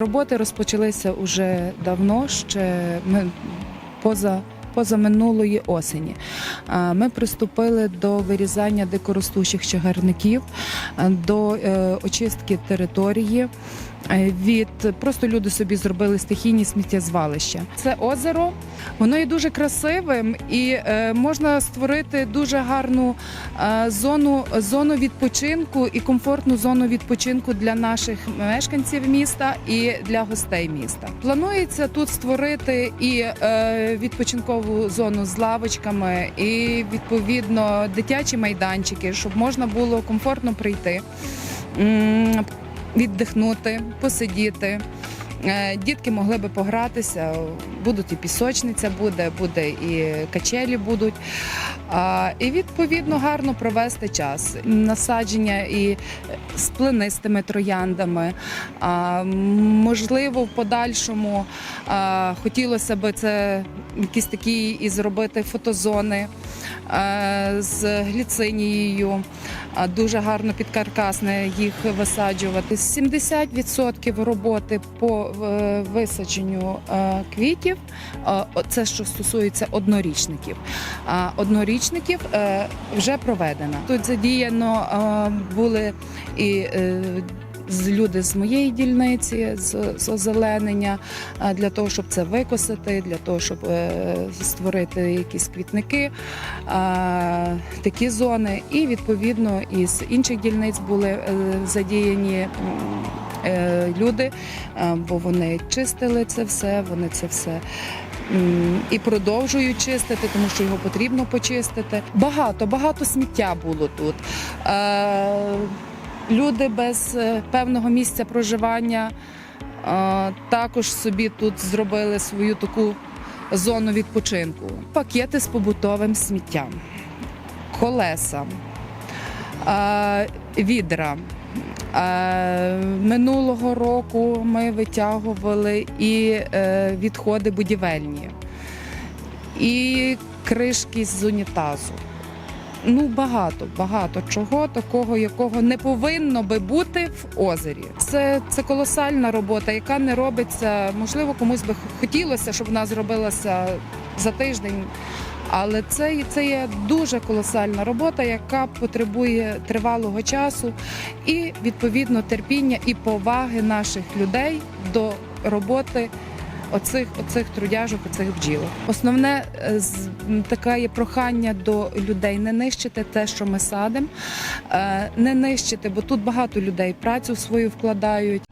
Роботи розпочалися уже давно, ще ми поза. Поза минулої осені ми приступили до вирізання дикоростущих чагарників, до е, очистки території. Е, Від просто люди собі зробили стихійні сміттєзвалища. Це озеро, воно є дуже красивим і е, можна створити дуже гарну е, зону, зону відпочинку і комфортну зону відпочинку для наших мешканців міста і для гостей міста. Планується тут створити і відпочинкову зону з лавочками, і відповідно дитячі майданчики, щоб можна було комфортно прийти. Віддихнути, посидіти. Е, Дітки могли би погратися, будуть і пісочниця буде, буде і качелі будуть. І відповідно гарно провести час. Насадження і з плинистими трояндами. Можливо, в подальшому хотілося б це якісь такі і зробити фотозони е, з гліцинією. А, Дуже гарно підкаркасне їх висаджувати. 70% роботи по висадженню е, квітів. е, Це що стосується однорічників. А однорічників е, вже проведена. Тут задіяно були і з люди з моєї дільниці, з, з озеленення, е, для того, щоб це викосити, для того, щоб е, створити якісь квітники, е, такі зони. І відповідно із інших дільниць були задіяні. Люди, бо вони чистили це все, вони це все і продовжують чистити, тому що його потрібно почистити. Багато, багато сміття було тут. Люди без е, певного місця проживання е, також собі тут зробили свою таку зону відпочинку. Пакети з побутовим сміттям, колеса, е, відра. Минулого року ми витягували і відходи будівельні, і кришки з унітазу. Ну, багато, багато чого такого, якого не повинно би бути в озері. Це, це колосальна робота, яка не робиться. Можливо, комусь би хотілося, щоб вона зробилася за тиждень. Але це, це є дуже колосальна робота, яка потребує тривалого часу і відповідно терпіння і поваги наших людей до роботи оцих, оцих трудяжок, оцих бджілок. Основне е, таке є прохання до людей не нищити те, що ми садимо, е, не нищити, бо тут багато людей працю свою вкладають.